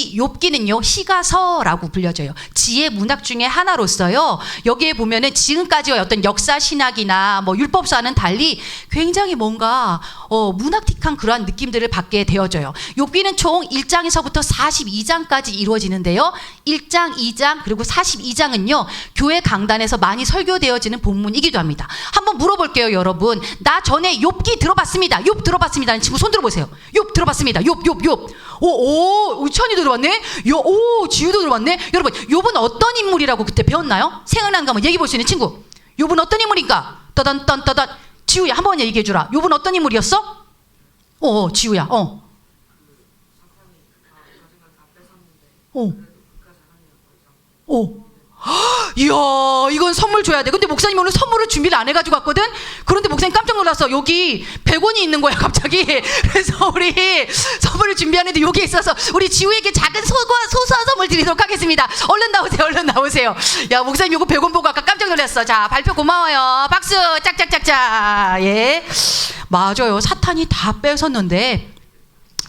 이 욥기는요 시가서라고 불려져요. 지혜 문학 중에 하나로서요. 여기에 보면은 지금까지의 어떤 역사 신학이나 뭐 율법사는 달리 굉장히 뭔가 어, 문학틱한 그러한 느낌들을 받게 되어져요. 욥기는 총 1장에서부터 42장까지 이루어지는데요. 1장, 2장 그리고 42장은요 교회 강단에서 많이 설교되어지는 본문이기도 합니다. 한번 물어볼게요, 여러분. 나 전에 욥기 들어봤습니다. 욥 들어봤습니다. 하는 친구 손 들어보세요. 욥 들어봤습니다. 욥, 욥, 욥. 오, 오, 우천이 들어 봤네. 요, 오, 지우도 들어봤네. 여러분, 욥은 어떤 인물이라고 그때 배웠나요? 거 한번 얘기해 볼수 있는 친구. 욥은 어떤 인물인가? 떠단, 떠단, 떠단. 지우야, 한 번 얘기해 주라. 욥은 어떤 인물이었어? 어, 어, 지우야, 어. 어. 어. 이야, 이건 선물 줘야 돼. 근데 목사님 오늘 선물을 준비를 안 해가지고 왔거든? 그런데 목사님 깜짝 놀랐어. 여기 100원이 있는 거야, 갑자기. 그래서 우리 선물을 준비하는데 여기 있어서 우리 지우에게 작은 소소한, 소소한 선물 드리도록 하겠습니다. 얼른 나오세요, 얼른 나오세요. 야, 목사님 이거 100원 보고 아까 깜짝 놀랐어. 자, 발표 고마워요. 박수, 짝짝짝짝. 예. 맞아요. 사탄이 다 뺏었는데.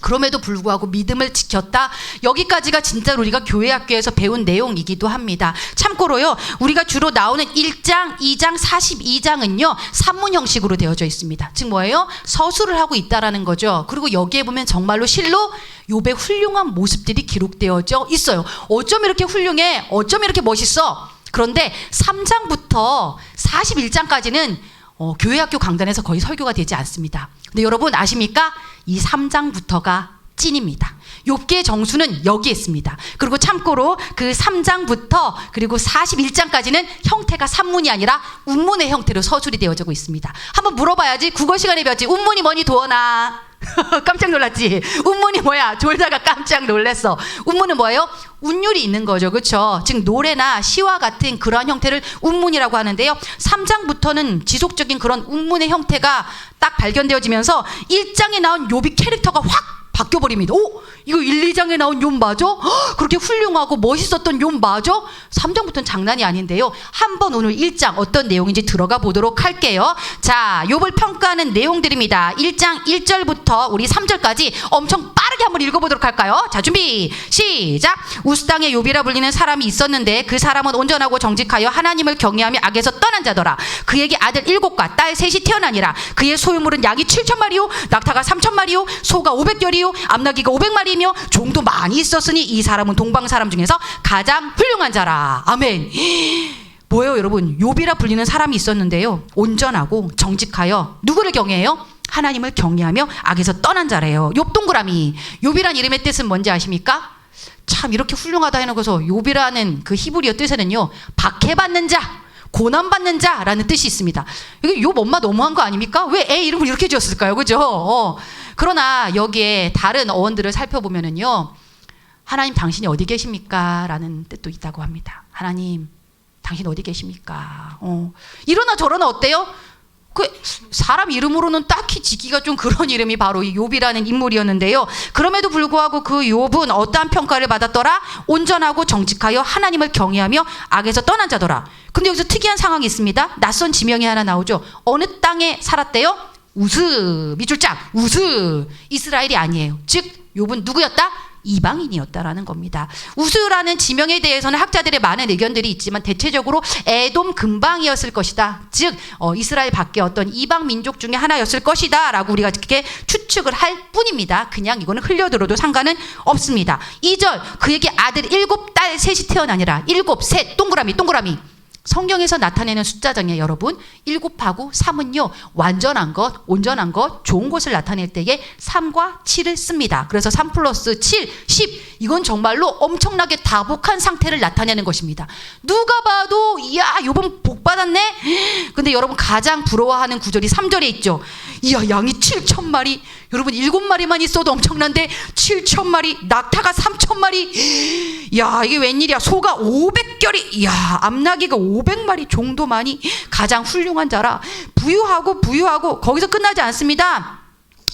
그럼에도 불구하고 믿음을 지켰다. 여기까지가 진짜로 우리가 교회 학교에서 배운 내용이기도 합니다. 참고로요, 우리가 주로 나오는 1장, 2장, 42장은요, 산문 형식으로 되어져 있습니다. 즉 뭐예요? 서술을 하고 있다라는 거죠. 그리고 여기에 보면 정말로 실로 욥의 훌륭한 모습들이 기록되어져 있어요. 어쩜 이렇게 훌륭해? 어쩜 이렇게 멋있어? 그런데 3장부터 41장까지는 어, 교회 학교 강단에서 거의 설교가 되지 않습니다. 근데 여러분 아십니까? 이 3장부터가 찐입니다. 욥기의 정수는 여기에 있습니다. 그리고 참고로 그 3장부터 그리고 41장까지는 형태가 산문이 아니라 운문의 형태로 서술이 되어지고 있습니다. 한번 물어봐야지. 국어 시간에 배웠지. 운문이 뭐니 도어나. 깜짝 놀랐지. 운문이 뭐야? 졸다가 깜짝 놀랐어. 운문은 뭐예요? 운율이 있는 거죠. 그렇죠? 즉 노래나 시와 같은 그러한 형태를 운문이라고 하는데요. 3장부터는 지속적인 그런 운문의 형태가 딱 발견되어지면서 1장에 나온 욥이 캐릭터가 확 바뀌어 버립니다. 오, 이거 1, 2장에 나온 욥 맞아? 헉, 그렇게 훌륭하고 멋있었던 욥 맞아? 3장부터는 장난이 아닌데요. 한번 오늘 1장 어떤 내용인지 들어가 보도록 할게요. 자, 욥을 평가하는 내용들입니다. 1장 1절부터 우리 3절까지 엄청 빠르게 한번 읽어 보도록 할까요? 자, 준비, 시작. 우스당의 욥이라 불리는 사람이 있었는데 그 사람은 온전하고 정직하여 하나님을 경외하며 악에서 떠난 자더라. 그에게 아들 일곱과 딸 셋이 태어나니라. 그의 소유물은 양이 7천 마리요, 낙타가 3천 마리요, 소가 500 결이요, 암나귀가 500 마리 이며 종도 많이 있었으니 이 사람은 동방 사람 중에서 가장 훌륭한 자라. 아멘. 뭐예요, 여러분? 욥이라 불리는 사람이 있었는데요. 온전하고 정직하여 누구를 경외해요? 하나님을 경외하며 악에서 떠난 자래요. 욥 동그라미. 욥이란 이름의 뜻은 뭔지 아십니까? 참 이렇게 훌륭하다 해놓고서 욥이라는 그 히브리어 뜻에는요. 박해받는 자, 고난받는 자라는 뜻이 있습니다. 이게 욥 엄마 너무한 거 아닙니까? 왜 애 이름을 이렇게 지었을까요? 그죠? 어. 그러나 여기에 다른 어원들을 살펴보면은요. 하나님 당신이 어디 계십니까? 라는 뜻도 있다고 합니다. 하나님 당신 어디 계십니까? 어. 이러나 저러나 어때요? 그 사람 이름으로는 딱히 지기가 좀 그런 이름이 바로 이 욥이라는 인물이었는데요. 그럼에도 불구하고 그 욥은 어떠한 평가를 받았더라? 온전하고 정직하여 하나님을 경외하며 악에서 떠난 자더라. 근데 여기서 특이한 상황이 있습니다. 낯선 지명이 하나 나오죠. 어느 땅에 살았대요? 우스 밑줄짝 우스 이스라엘이 아니에요. 즉 욥은 누구였다? 이방인이었다라는 겁니다. 우스라는 지명에 대해서는 학자들의 많은 의견들이 있지만 대체적으로 에돔 근방이었을 것이다. 즉 어, 이스라엘 밖에 어떤 이방 민족 중에 하나였을 것이다라고 우리가 이렇게 추측을 할 뿐입니다. 그냥 이거는 흘려들어도 상관은 없습니다. 2절 그에게 아들 일곱 딸 셋이 태어나니라. 일곱 셋 동그라미 동그라미. 성경에서 나타내는 숫자정에 여러분 일곱하고 삼은요 완전한 것, 온전한 것, 좋은 것을 나타낼 때에 3과 7을 씁니다. 그래서 3 플러스 7, 10 이건 정말로 엄청나게 다복한 상태를 나타내는 것입니다. 누가 봐도 이야 요번 복 받았네. 근데 여러분 가장 부러워하는 구절이 3절에 있죠. 이야 양이 7천 마리. 여러분 7마리만 있어도 엄청난데 7천 마리, 낙타가 3천 마리. 야 이게 웬일이야? 소가 500결이. 야 암나귀가 500마리 정도 많이 가장 훌륭한 자라. 부유하고 부유하고 거기서 끝나지 않습니다.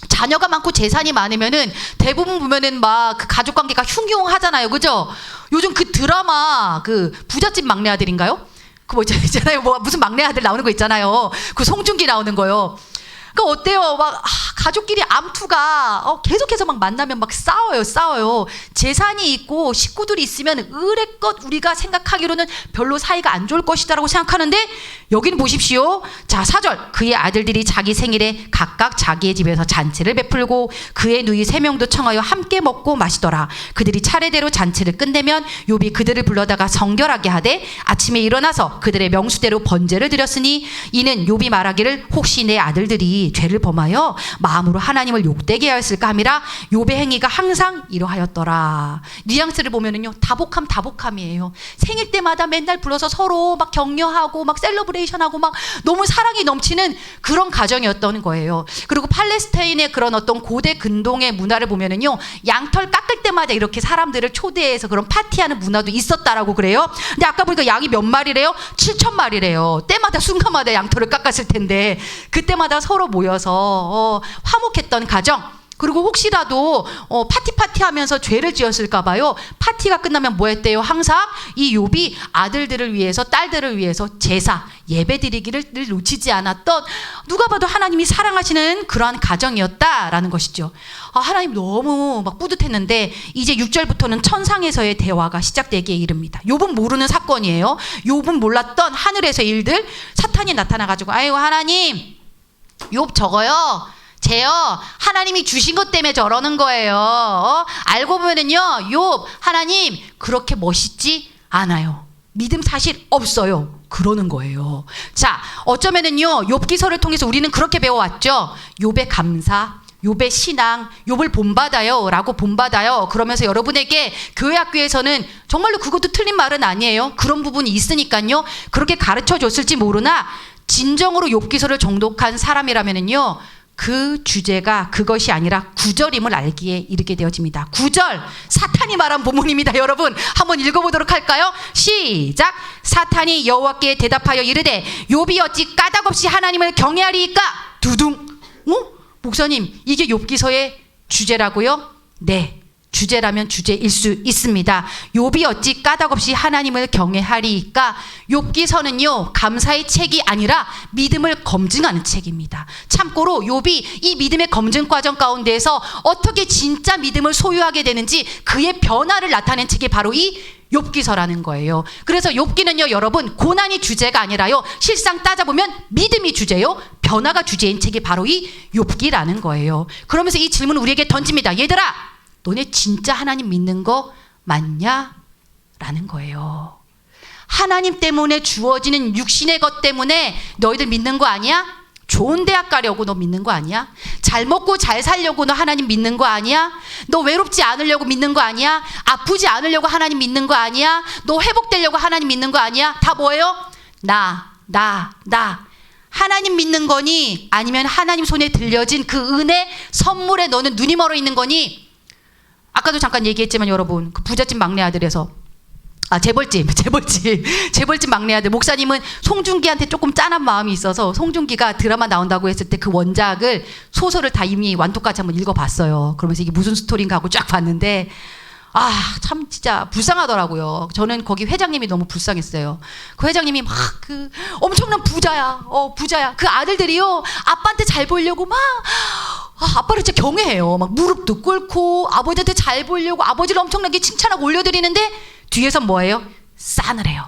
자녀가 많고 재산이 많으면은 대부분 보면은 막 그 가족 관계가 흉흉하잖아요. 그죠? 요즘 그 드라마 그 부잣집 막내 아들인가요? 그뭐 있잖아요. 뭐 무슨 막내 아들 나오는 거 있잖아요. 그 송중기 나오는 거요. 그 어때요? 막 아, 가족끼리 암투가 어, 계속해서 막 만나면 막 싸워요, 싸워요. 재산이 있고 식구들이 있으면 의뢰껏 우리가 생각하기로는 별로 사이가 안 좋을 것이다라고 생각하는데 여기는 보십시오. 자, 사절 그의 아들들이 자기 생일에 각각 자기의 집에서 잔치를 베풀고 그의 누이 세 명도 청하여 함께 먹고 마시더라. 그들이 차례대로 잔치를 끝내면 욥이 그들을 불러다가 성결하게 하되 아침에 일어나서 그들의 명수대로 번제를 드렸으니 이는 욥이 말하기를 혹시 내 아들들이 죄를 범하여 마음으로 하나님을 욕되게 하였을까 함이라 욥의 행위가 항상 이러하였더라. 뉘앙스를 보면은요 다복함 다복함이에요. 생일 때마다 맨날 불러서 서로 막 격려하고 막 셀러브레이션하고 막 너무 사랑이 넘치는 그런 가정이었던 거예요. 그리고 팔레스타인의 그런 어떤 고대 근동의 문화를 보면은요 양털 깎을 때마다 이렇게 사람들을 초대해서 그런 파티하는 문화도 있었다라고 그래요. 근데 아까 보니까 양이 몇 마리래요? 7천 마리래요. 때마다 순간마다 양털을 깎았을 텐데 그때마다 서로 모여서 어, 화목했던 가정. 그리고 혹시라도 어, 파티 파티 하면서 죄를 지었을까 봐요. 파티가 끝나면 뭐 했대요? 항상 이 욥이 아들들을 위해서 딸들을 위해서 제사 예배 드리기를 늘 놓치지 않았던 누가 봐도 하나님이 사랑하시는 그러한 가정이었다라는 것이죠. 아, 하나님 너무 막 뿌듯했는데 이제 6절부터는 천상에서의 대화가 시작되기에 이릅니다. 욥은 모르는 사건이에요. 욥은 몰랐던 하늘에서의 일들 사탄이 나타나 가지고 아이고 하나님 욥 저거요. 쟤요 하나님이 주신 것 때문에 저러는 거예요. 어? 알고 보면은요, 욥 하나님 그렇게 멋있지 않아요. 믿음 사실 없어요. 그러는 거예요. 자, 어쩌면은요, 욥기서를 통해서 우리는 그렇게 배워왔죠. 욥의 감사, 욥의 신앙, 욥을 본받아요라고 본받아요. 그러면서 여러분에게 교회 학교에서는 정말로 그것도 틀린 말은 아니에요. 그런 부분이 있으니까요. 그렇게 가르쳐 줬을지 모르나 진정으로 욥기서를 정독한 사람이라면은요. 그 주제가 그것이 아니라 구절임을 알기에 이르게 되어집니다. 구절 사탄이 말한 본문입니다, 여러분. 한번 읽어보도록 할까요? 시작. 사탄이 여호와께 대답하여 이르되 욥이 어찌 까닭없이 하나님을 경외하리이까? 두둥. 어? 목사님, 이게 욥기서의 주제라고요? 네. 주제라면 주제일 수 있습니다. 욥이 어찌 까닭없이 하나님을 경외하리이까? 욥기서는요 감사의 책이 아니라 믿음을 검증하는 책입니다. 참고로 욥이 이 믿음의 검증 과정 가운데에서 어떻게 진짜 믿음을 소유하게 되는지 그의 변화를 나타낸 책이 바로 이 욥기서라는 거예요. 그래서 욥기는요 여러분 고난이 주제가 아니라요 실상 따져보면 믿음이 주제요 변화가 주제인 책이 바로 이 욥기라는 거예요. 그러면서 이 질문을 우리에게 던집니다. 얘들아 너네 진짜 하나님 믿는 거 맞냐? 라는 거예요. 하나님 때문에 주어지는 육신의 것 때문에 너희들 믿는 거 아니야? 좋은 대학 가려고 너 믿는 거 아니야? 잘 먹고 잘 살려고 너 하나님 믿는 거 아니야? 너 외롭지 않으려고 믿는 거 아니야? 아프지 않으려고 하나님 믿는 거 아니야? 너 회복되려고 하나님 믿는 거 아니야? 다 뭐예요? 나, 나, 나. 하나님 믿는 거니? 아니면 하나님 손에 들려진 그 은혜 선물에 너는 눈이 멀어 있는 거니? 아까도 잠깐 얘기했지만 여러분 그 부잣집 막내 아들에서 아 재벌집 재벌집 재벌집 막내 아들 목사님은 송중기한테 조금 짠한 마음이 있어서 송중기가 드라마 나온다고 했을 때 그 원작을 소설을 다 이미 완독까지 한번 읽어봤어요. 그러면서 이게 무슨 스토리인가 하고 쫙 봤는데 아 참 진짜 불쌍하더라고요. 저는 거기 회장님이 너무 불쌍했어요. 그 회장님이 막 그 엄청난 부자야, 어 부자야. 그 아들들이요 아빠한테 잘 보이려고 막 아, 아빠를 진짜 경외해요. 막 무릎도 꿇고 아버지한테 잘 보이려고 아버지를 엄청나게 칭찬하고 올려드리는데 뒤에서 뭐예요? 싸늘해요.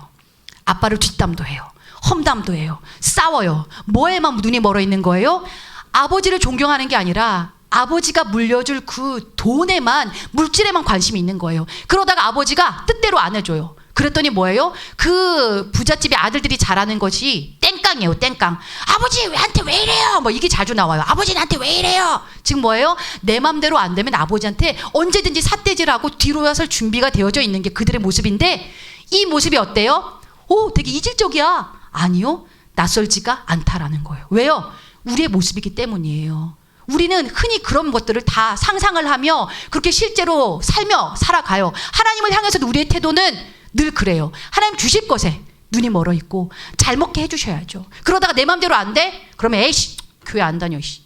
아빠를 뒷담도 해요. 험담도 해요. 싸워요. 뭐에만 눈이 멀어 있는 거예요? 아버지를 존경하는 게 아니라 아버지가 물려줄 그 돈에만 물질에만 관심이 있는 거예요. 그러다가 아버지가 뜻대로 안 해줘요. 그랬더니 뭐예요? 그 부잣집의 아들들이 잘하는 것이 땡깡이에요, 땡깡. 아버지 왜 한테 왜 이래요? 뭐 이게 자주 나와요. 아버지 나한테 왜 이래요? 지금 뭐예요? 내 맘대로 안 되면 아버지한테 언제든지 삿대질하고 뒤로 와설 준비가 되어져 있는 게 그들의 모습인데 이 모습이 어때요? 오, 되게 이질적이야. 아니요, 낯설지가 않다라는 거예요. 왜요? 우리의 모습이기 때문이에요. 우리는 흔히 그런 것들을 다 상상을 하며 그렇게 실제로 살며 살아가요. 하나님을 향해서도 우리의 태도는 늘 그래요. 하나님 주실 것에 눈이 멀어 있고 잘 먹게 해주셔야죠. 그러다가 내 마음대로 안 돼? 그러면 에이씨 교회 안 다녀. 씨.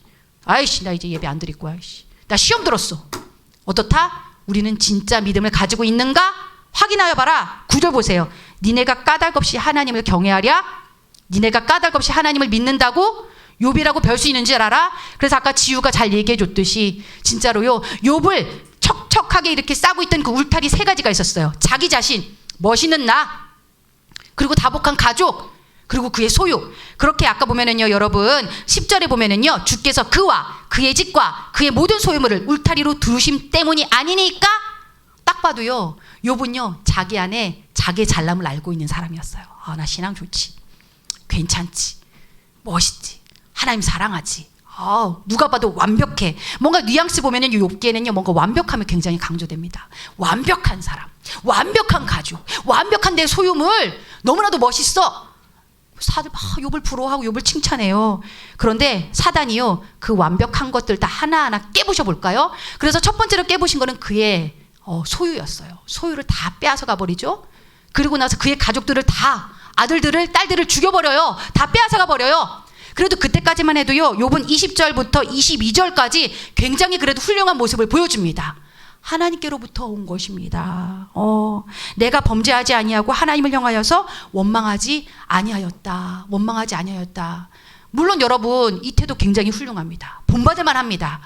아이씨 나 이제 예배 안 드릴 거야. 씨. 나 시험 들었어. 어떻다? 우리는 진짜 믿음을 가지고 있는가? 확인하여 봐라. 구절 보세요. 니네가 까닭 없이 하나님을 경외하랴? 니네가 까닭 없이 하나님을 믿는다고? 욥이라고 별 수 있는 줄 알아? 그래서 아까 지우가 잘 얘기해 줬듯이 진짜로요. 욥을 척척하게 이렇게 싸고 있던 그 울타리 세 가지가 있었어요. 자기 자신, 멋있는 나, 그리고 다복한 가족, 그리고 그의 소유. 그렇게 아까 보면은요, 여러분, 10절에 보면은요, 주께서 그와 그의 집과 그의 모든 소유물을 울타리로 두르심 때문이 아니니까 딱 봐도요, 욥은요, 자기 안에 자기의 잘남을 알고 있는 사람이었어요. 아, 나 신앙 좋지. 괜찮지. 멋있지. 하나님 사랑하지. 아, 누가 봐도 완벽해. 뭔가 뉘앙스 보면은 이 욥기에는요, 뭔가 완벽함이 굉장히 강조됩니다. 완벽한 사람, 완벽한 가족, 완벽한 내 소유물, 너무나도 멋있어. 사들 막 욥을 부러워하고 욥을 칭찬해요. 그런데 사단이요, 그 완벽한 것들 다 하나하나 깨부셔 볼까요? 그래서 첫 번째로 깨부신 거는 그의 어, 소유였어요. 소유를 다 빼앗아 가버리죠. 그리고 나서 그의 가족들을 다 아들들을 딸들을 죽여버려요. 다 빼앗아가 버려요. 그래도 그때까지만 해도요. 욥은 20절부터 22절까지 굉장히 그래도 훌륭한 모습을 보여줍니다. 하나님께로부터 온 것입니다. 어, 내가 범죄하지 아니하고 하나님을 향하여서 원망하지 아니하였다. 원망하지 아니하였다. 물론 여러분 이 태도 굉장히 훌륭합니다. 본받을 만 합니다.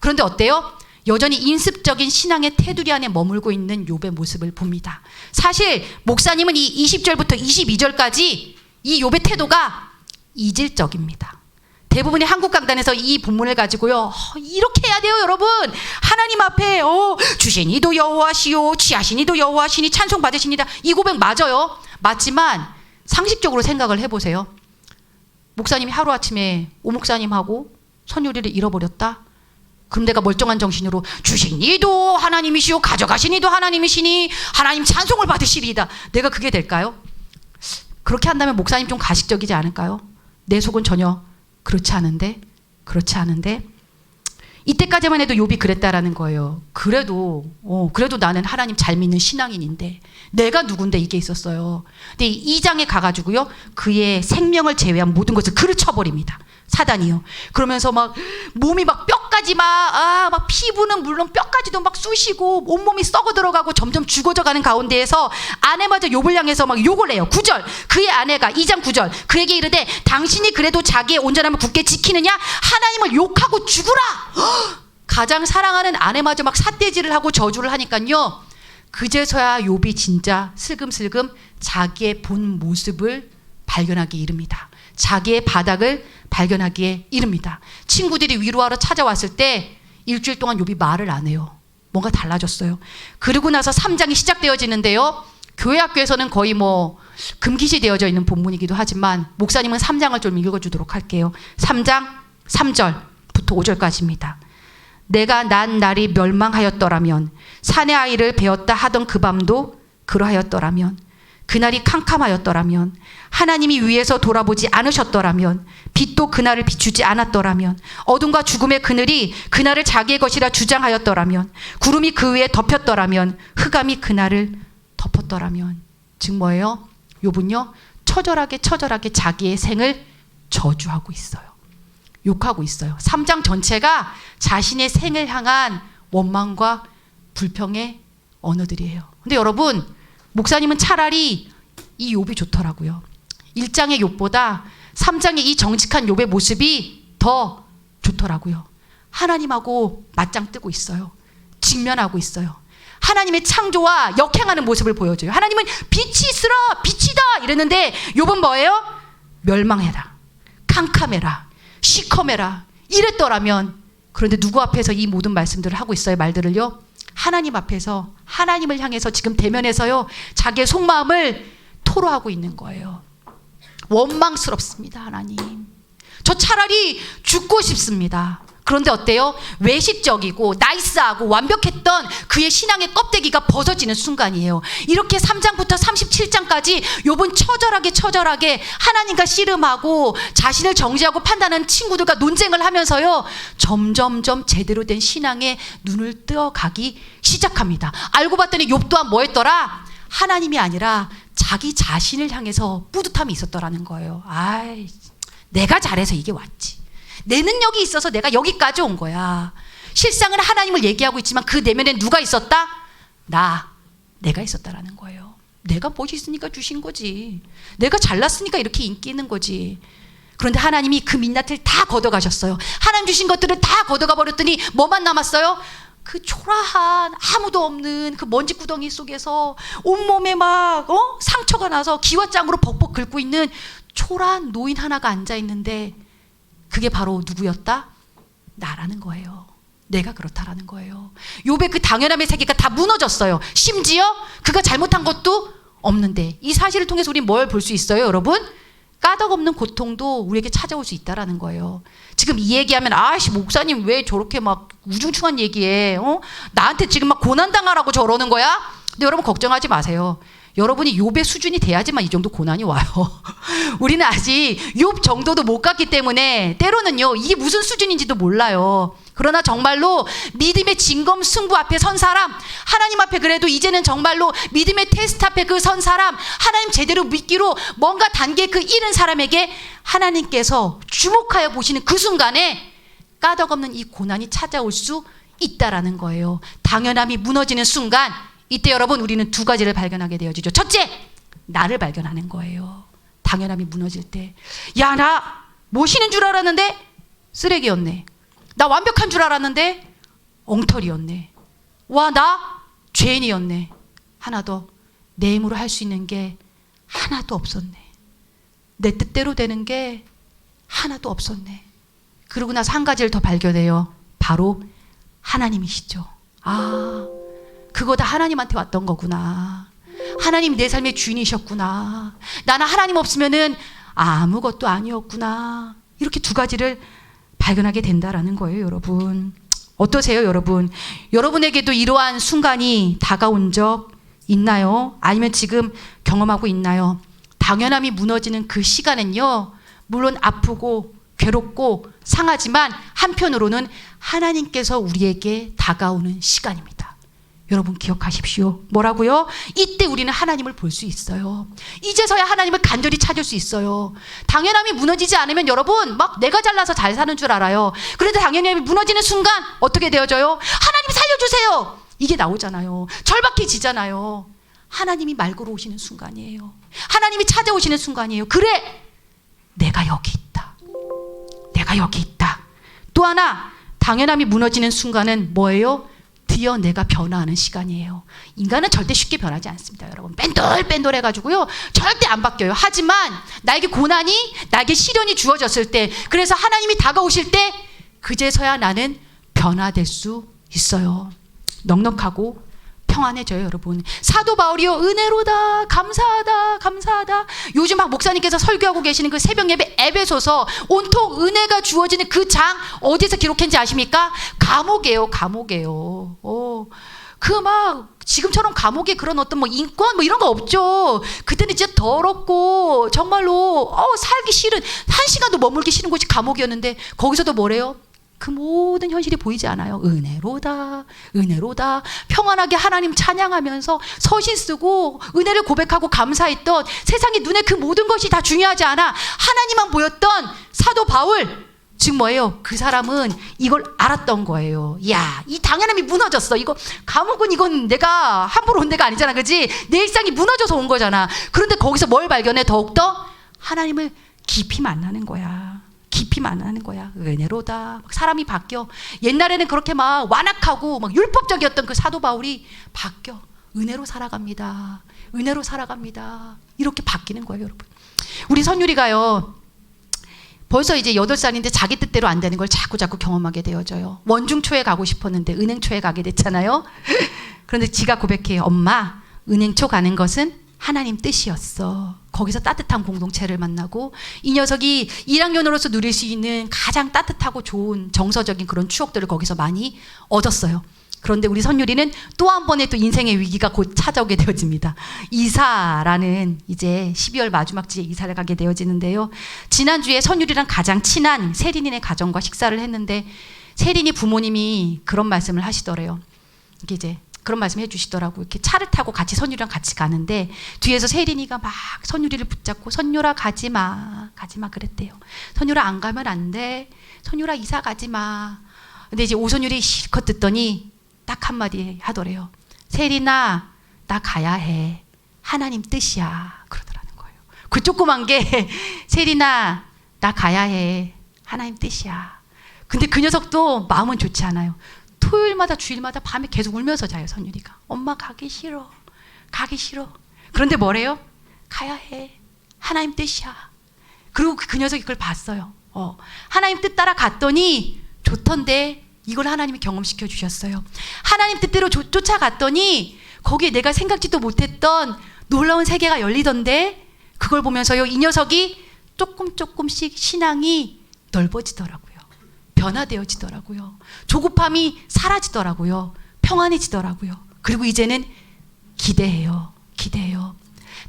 그런데 어때요? 여전히 인습적인 신앙의 테두리 안에 머물고 있는 욥의 모습을 봅니다. 사실 목사님은 이 20절부터 22절까지 이 욥의 태도가 이질적입니다. 대부분의 한국 강단에서 이 본문을 가지고요. 어, 이렇게 해야 돼요 여러분. 하나님 앞에 어, 주시니도 여호와시오 취하시니도 여호와시니 찬송 받으시니다. 이 고백 맞아요? 맞지만 상식적으로 생각을 해 보세요. 목사님이 하루아침에 오 목사님하고 선율이를 잃어버렸다? 그럼 내가 멀쩡한 정신으로 주시니도 하나님이시오 가져가시니도 하나님이시니 하나님 찬송을 받으시리이다. 내가 그게 될까요? 그렇게 한다면 목사님 좀 가식적이지 않을까요? 내 속은 전혀 그렇지 않은데 그렇지 않은데 이때까지만 해도 욥이 그랬다라는 거예요. 그래도 어, 그래도 나는 하나님 잘 믿는 신앙인인데 내가 누군데 이게 있었어요. 근데 이 2장에 가가지고요 그의 생명을 제외한 모든 것을 그르쳐 버립니다. 사단이요. 그러면서 막 몸이 막 뼈까지 막 아 막 피부는 물론 뼈까지도 막 쑤시고 온몸이 썩어 들어가고 점점 죽어져 가는 가운데에서 아내마저 욥을 향해서 막 욕을 해요. 9절. 그의 아내가 2장 9절. 그에게 이르되 당신이 그래도 자기의 온전함을 굳게 지키느냐 하나님을 욕하고 죽으라. 헉! 가장 사랑하는 아내마저 막 삿대질을 하고 저주를 하니까요. 그제서야 욥이 진짜 슬금슬금 자기의 본 모습을 발견하기 이릅니다. 자기의 바닥을 발견하기에 이릅니다. 친구들이 위로하러 찾아왔을 때 일주일 동안 욥이 말을 안 해요. 뭔가 달라졌어요. 그리고 나서 3장이 시작되어지는데요. 교회 학교에서는 거의 뭐 금기시 되어져 있는 본문이기도 하지만 목사님은 3장을 좀 읽어 주도록 할게요. 3장 3절부터 5절까지입니다. 내가 난 날이 멸망하였더라면 사내 아이를 배웠다 하던 그 밤도 그러하였더라면 그날이 캄캄하였더라면 하나님이 위에서 돌아보지 않으셨더라면 빛도 그날을 비추지 않았더라면 어둠과 죽음의 그늘이 그날을 자기의 것이라 주장하였더라면 구름이 그 위에 덮였더라면 흑암이 그날을 덮었더라면 즉 뭐예요? 욥은요 처절하게 처절하게 자기의 생을 저주하고 있어요. 욕하고 있어요. 3장 전체가 자신의 생을 향한 원망과 불평의 언어들이에요. 근데 여러분, 목사님은 차라리 이 욥이 좋더라고요. 1장의 욥보다 3장의 이 정직한 욥의 모습이 더 좋더라고요. 하나님하고 맞짱 뜨고 있어요. 직면하고 있어요. 하나님의 창조와 역행하는 모습을 보여줘요. 하나님은 빛이 있으라, 빛이다 이랬는데 욥은 뭐예요? 멸망해라, 캄캄해라, 시커매라 이랬더라면 그런데 누구 앞에서 이 모든 말씀들을 하고 있어요 말들을요 하나님 앞에서 하나님을 향해서 지금 대면해서요 자기의 속마음을 토로하고 있는 거예요. 원망스럽습니다 하나님. 저 차라리 죽고 싶습니다 그런데 어때요? 외식적이고 나이스하고 완벽했던 그의 신앙의 껍데기가 벗어지는 순간이에요. 이렇게 3장부터 37장까지 욥은 처절하게 처절하게 하나님과 씨름하고 자신을 정지하고 판단하는 친구들과 논쟁을 하면서요. 점점점 제대로 된 신앙에 눈을 뜨어가기 시작합니다. 알고 봤더니 욥 또한 뭐했더라? 하나님이 아니라 자기 자신을 향해서 뿌듯함이 있었더라는 거예요. 아이, 내가 잘해서 이게 왔지. 내 능력이 있어서 내가 여기까지 온 거야. 실상은 하나님을 얘기하고 있지만 그 내면에 누가 있었다? 나, 내가 있었다라는 거예요. 내가 멋있으니까 주신 거지. 내가 잘났으니까 이렇게 인기 있는 거지. 그런데 하나님이 그 민낯을 다 걷어가셨어요. 하나님 주신 것들을 다 걷어가 버렸더니 뭐만 남았어요? 그 초라한 아무도 없는 그 먼지 구덩이 속에서 온몸에 막 어? 상처가 나서 기와장으로 벅벅 긁고 있는 초라한 노인 하나가 앉아 있는데 그게 바로 누구였다? 나라는 거예요. 내가 그렇다라는 거예요. 요배 그 당연함의 세계가 다 무너졌어요. 심지어 그가 잘못한 것도 없는데 이 사실을 통해서 우리는 뭘볼 수 있어요, 여러분? 까닭없는 고통도 우리에게 찾아올 수 있다라는 거예요. 지금 이 얘기하면 아씨 목사님 왜 저렇게 막 우중충한 얘기해? 어? 나한테 지금 막 고난 당하라고 저러는 거야? 근데 여러분 걱정하지 마세요. 여러분이 욥의 수준이 돼야지만 이 정도 고난이 와요. 우리는 아직 욥 정도도 못 갔기 때문에 때로는요 이게 무슨 수준인지도 몰라요. 그러나 정말로 믿음의 진검 승부 앞에 선 사람, 하나님 앞에 그래도 이제는 정말로 믿음의 테스트 앞에 그 선 사람, 하나님 제대로 믿기로 뭔가 단계 그 잃은 사람에게 하나님께서 주목하여 보시는 그 순간에 까덕없는 이 고난이 찾아올 수 있다라는 거예요. 당연함이 무너지는 순간 이때 여러분 우리는 두 가지를 발견하게 되어지죠. 첫째, 나를 발견하는 거예요. 당연함이 무너질 때. 야, 나 모시는 줄 알았는데 쓰레기였네. 나 완벽한 줄 알았는데 엉터리였네. 와, 나 죄인이었네. 하나 더. 내 힘으로 할 수 있는 게 하나도 없었네. 내 뜻대로 되는 게 하나도 없었네. 그러고 나서 한 가지를 더 발견해요. 바로 하나님이시죠. 아, 그거 다 하나님한테 왔던 거구나. 하나님 내 삶의 주인이셨구나. 나는 하나님 없으면은 아무것도 아니었구나. 이렇게 두 가지를 발견하게 된다라는 거예요, 여러분. 어떠세요, 여러분? 여러분에게도 이러한 순간이 다가온 적 있나요? 아니면 지금 경험하고 있나요? 당연함이 무너지는 그 시간은요, 물론 아프고 괴롭고 상하지만 한편으로는 하나님께서 우리에게 다가오는 시간입니다. 여러분 기억하십시오. 뭐라고요? 이때 우리는 하나님을 볼 수 있어요. 이제서야 하나님을 간절히 찾을 수 있어요. 당연함이 무너지지 않으면 여러분 막 내가 잘나서 잘 사는 줄 알아요. 그런데 당연함이 무너지는 순간 어떻게 되어져요? 하나님 살려주세요. 이게 나오잖아요. 절박해지잖아요. 하나님이 말 걸어 오시는 순간이에요. 하나님이 찾아오시는 순간이에요. 그래, 내가 여기 있다. 내가 여기 있다. 또 하나 당연함이 무너지는 순간은 뭐예요? 드디어 내가 변화하는 시간이에요. 인간은 절대 쉽게 변하지 않습니다, 여러분. 뺀돌뺀돌 해가지고요. 절대 안 바뀌어요. 하지만 나에게 고난이, 나에게 시련이 주어졌을 때, 그래서 하나님이 다가오실 때, 그제서야 나는 변화될 수 있어요. 넉넉하고 평안해져요, 여러분. 사도 바울이요, 은혜로다, 감사하다, 감사하다. 요즘 막 목사님께서 설교하고 계시는 그 새벽 예배 에베소서 온통 은혜가 주어지는 그 장 어디서 기록했는지 아십니까? 감옥이에요, 감옥이에요. 어. 그막 지금처럼 감옥에 그런 어떤 뭐 인권 뭐 이런 거 없죠. 그때는 진짜 더럽고 정말로 어 살기 싫은 한 시간도 머물기 싫은 곳이 감옥이었는데 거기서도 뭐래요? 그 모든 현실이 보이지 않아요. 은혜로다, 은혜로다. 평안하게 하나님 찬양하면서 서신 쓰고 은혜를 고백하고 감사했던 세상의 눈에 그 모든 것이 다 중요하지 않아. 하나님만 보였던 사도 바울. 즉 뭐예요? 그 사람은 이걸 알았던 거예요. 야, 이 당연함이 무너졌어. 이거 감옥은 이건 내가 함부로 온 데가 아니잖아. 그지? 내 일상이 무너져서 온 거잖아. 그런데 거기서 뭘 발견해? 더욱더 하나님을 깊이 만나는 거야. 깊이 만나는 거야. 은혜로다. 막 사람이 바뀌어. 옛날에는 그렇게 막 완악하고 막 율법적이었던 그 사도 바울이 바뀌어. 은혜로 살아갑니다. 은혜로 살아갑니다. 이렇게 바뀌는 거예요, 여러분. 우리 선율이가요. 벌써 이제 여덟 살인데 자기 뜻대로 안 되는 걸 자꾸 자꾸 경험하게 되어져요. 원중초에 가고 싶었는데 은행초에 가게 됐잖아요. 그런데 지가 고백해요. 엄마, 은행초 가는 것은 하나님 뜻이었어. 거기서 따뜻한 공동체를 만나고 이 녀석이 1학년으로서 누릴 수 있는 가장 따뜻하고 좋은 정서적인 그런 추억들을 거기서 많이 얻었어요. 그런데 우리 선율이는 또 한 번의 또 인생의 위기가 곧 찾아오게 되어집니다. 이사라는 이제 12월 마지막 주에 이사를 가게 되어지는데요. 지난주에 선율이랑 가장 친한 세린이네 가정과 식사를 했는데 세린이 부모님이 그런 말씀을 하시더래요. 이게 이제 그런 말씀 해주시더라고. 이렇게 차를 타고 같이 선율이랑 같이 가는데 뒤에서 세린이가 막 선율이를 붙잡고 선율아 가지 마, 가지 마 그랬대요. 선율아 안 가면 안 돼. 선율아 이사 가지 마. 근데 이제 오선율이 실컷 듣더니 딱 한마디 하더래요. 세린아 나 가야 해. 하나님 뜻이야. 그러더라는 거예요. 그 조그만 게 세린아 나 가야 해. 하나님 뜻이야. 근데 그 녀석도 마음은 좋지 않아요. 토요일마다 주일마다 밤에 계속 울면서 자요, 선율이가. 엄마 가기 싫어. 가기 싫어. 그런데 뭐래요? 가야 해. 하나님 뜻이야. 그리고 그, 그 녀석이 그걸 봤어요. 어. 하나님 뜻 따라 갔더니 좋던데 이걸 하나님이 경험시켜 주셨어요. 하나님 뜻대로 조- 쫓아갔더니 거기에 내가 생각지도 못했던 놀라운 세계가 열리던데 그걸 보면서요 이 녀석이 조금 조금씩 신앙이 넓어지더라고요. 변화되어지더라고요. 조급함이 사라지더라고요. 평안해지더라고요. 그리고 이제는 기대해요. 기대해요.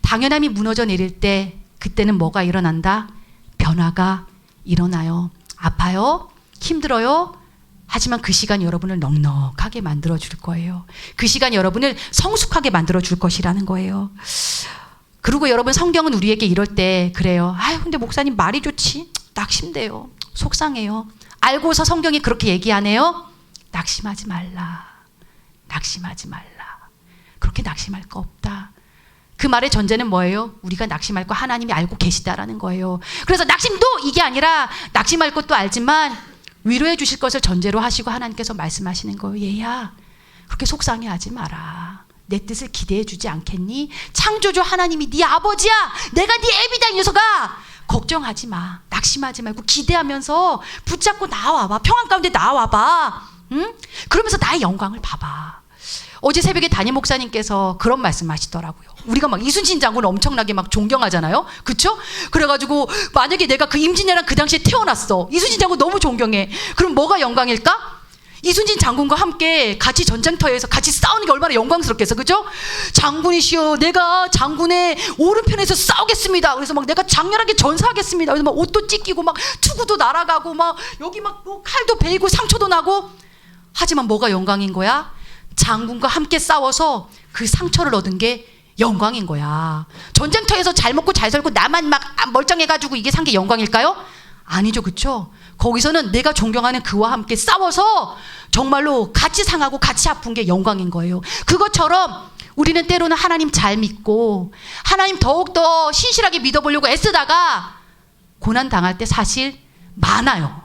당연함이 무너져 내릴 때 그때는 뭐가 일어난다? 변화가 일어나요. 아파요? 힘들어요? 하지만 그 시간 여러분을 넉넉하게 만들어 줄 거예요. 그 시간 여러분을 성숙하게 만들어 줄 것이라는 거예요. 그리고 여러분 성경은 우리에게 이럴 때 그래요. 아유 근데 목사님 말이 좋지. 낙심돼요. 속상해요. 알고서 성경이 그렇게 얘기하네요. 낙심하지 말라. 낙심하지 말라. 그렇게 낙심할 거 없다. 그 말의 전제는 뭐예요? 우리가 낙심할 거 하나님이 알고 계시다라는 거예요. 그래서 낙심도 이게 아니라 낙심할 것도 알지만 위로해 주실 것을 전제로 하시고 하나님께서 말씀하시는 거예요. 얘야, 그렇게 속상해 하지 마라. 내 뜻을 기대해 주지 않겠니? 창조주 하나님이 네 아버지야. 내가 네 애비다 이 녀석아. 걱정하지 마. 낙심하지 말고 기대하면서 붙잡고 나와봐. 평안 가운데 나와봐. 응? 그러면서 나의 영광을 봐봐. 어제 새벽에 담임 목사님께서 그런 말씀 하시더라고요. 우리가 막 이순신 장군을 엄청나게 막 존경하잖아요. 그렇죠? 그래가지고 만약에 내가 그 임진왜란 그 당시에 태어났어. 이순신 장군 너무 존경해. 그럼 뭐가 영광일까? 이순신 장군과 함께 같이 전쟁터에서 같이 싸우는 게 얼마나 영광스럽겠어, 그죠? 장군이시여, 내가 장군의 오른편에서 싸우겠습니다. 그래서 막 내가 장렬하게 전사하겠습니다. 그래서 막 옷도 찢기고 막 투구도 날아가고 막 여기 막 뭐 칼도 베이고 상처도 나고 하지만 뭐가 영광인 거야? 장군과 함께 싸워서 그 상처를 얻은 게 영광인 거야. 전쟁터에서 잘 먹고 잘 살고 나만 막 멀쩡해가지고 이게 산 게 영광일까요? 아니죠, 그쵸? 거기서는 내가 존경하는 그와 함께 싸워서 정말로 같이 상하고 같이 아픈 게 영광인 거예요. 그것처럼 우리는 때로는 하나님 잘 믿고 하나님 더욱더 신실하게 믿어보려고 애쓰다가 고난 당할 때 사실 많아요.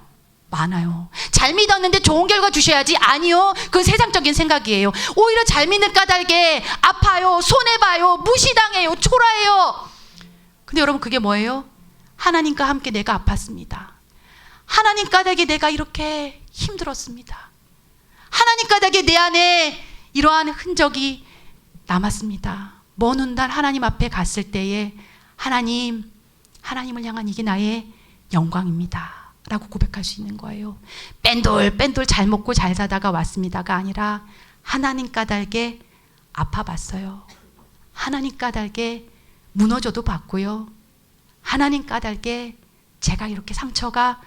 많아요. 잘 믿었는데 좋은 결과 주셔야지. 아니요. 그건 세상적인 생각이에요. 오히려 잘 믿는 까닭에 아파요. 손해봐요. 무시당해요. 초라해요. 근데 여러분 그게 뭐예요? 하나님과 함께 내가 아팠습니다. 하나님 까닭에 내가 이렇게 힘들었습니다. 하나님 까닭에 내 안에 이러한 흔적이 남았습니다. 먼 훗날 하나님 앞에 갔을 때에 하나님, 하나님을 향한 이게 나의 영광입니다. 라고 고백할 수 있는 거예요. 뺀돌, 뺀돌 잘 먹고 잘 사다가 왔습니다가 아니라 하나님 까닭에 아파봤어요. 하나님 까닭에 무너져도 봤고요. 하나님 까닭에 제가 이렇게 상처가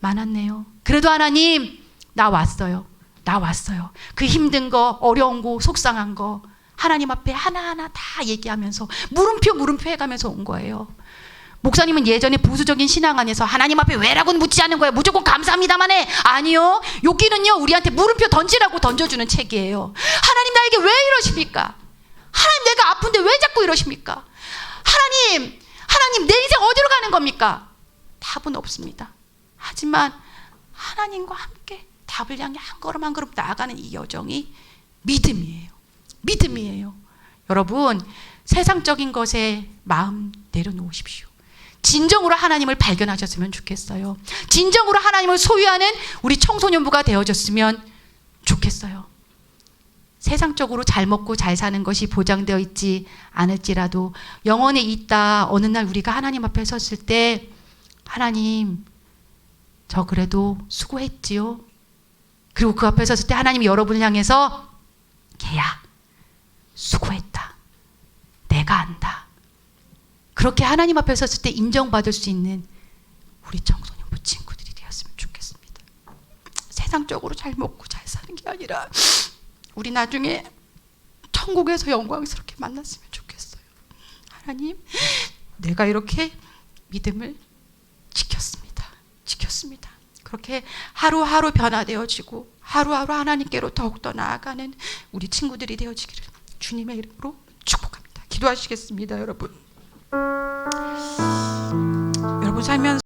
많았네요. 그래도 하나님, 나 왔어요. 나 왔어요. 그 힘든 거, 어려운 거, 속상한 거, 하나님 앞에 하나하나 다 얘기하면서 물음표, 물음표 해가면서 온 거예요. 목사님은 예전에 보수적인 신앙 안에서 하나님 앞에 왜라고는 묻지 않는 거예요. 무조건 감사합니다만 해. 아니요. 여기는요, 우리한테 물음표 던지라고 던져주는 책이에요. 하나님 나에게 왜 이러십니까? 하나님 내가 아픈데 왜 자꾸 이러십니까? 하나님, 하나님 내 인생 어디로 가는 겁니까? 답은 없습니다. 하지만 하나님과 함께 답을 향해 한 걸음 한 걸음 나아가는 이 여정이 믿음이에요. 믿음이에요. 여러분, 세상적인 것에 마음 내려놓으십시오. 진정으로 하나님을 발견하셨으면 좋겠어요. 진정으로 하나님을 소유하는 우리 청소년부가 되어졌으면 좋겠어요. 세상적으로 잘 먹고 잘 사는 것이 보장되어 있지 않을지라도 영원에 있다 어느 날 우리가 하나님 앞에 섰을 때 하나님 저 그래도 수고했지요. 그리고 그 앞에 섰을 때 하나님이 여러분을 향해서 걔야 수고했다. 내가 안다. 그렇게 하나님 앞에 섰을 때 인정받을 수 있는 우리 청소년부 친구들이 되었으면 좋겠습니다. 세상적으로 잘 먹고 잘 사는 게 아니라 우리 나중에 천국에서 영광스럽게 만났으면 좋겠어요. 하나님, 내가 이렇게 믿음을 지켰습니다. 지켰습니다. 그렇게 하루하루 변화되어지고 하루하루 하나님께로 더욱더 나아가는 우리 친구들이 되어지기를 주님의 이름으로 축복합니다. 기도하시겠습니다, 여러분. 여러분 살면서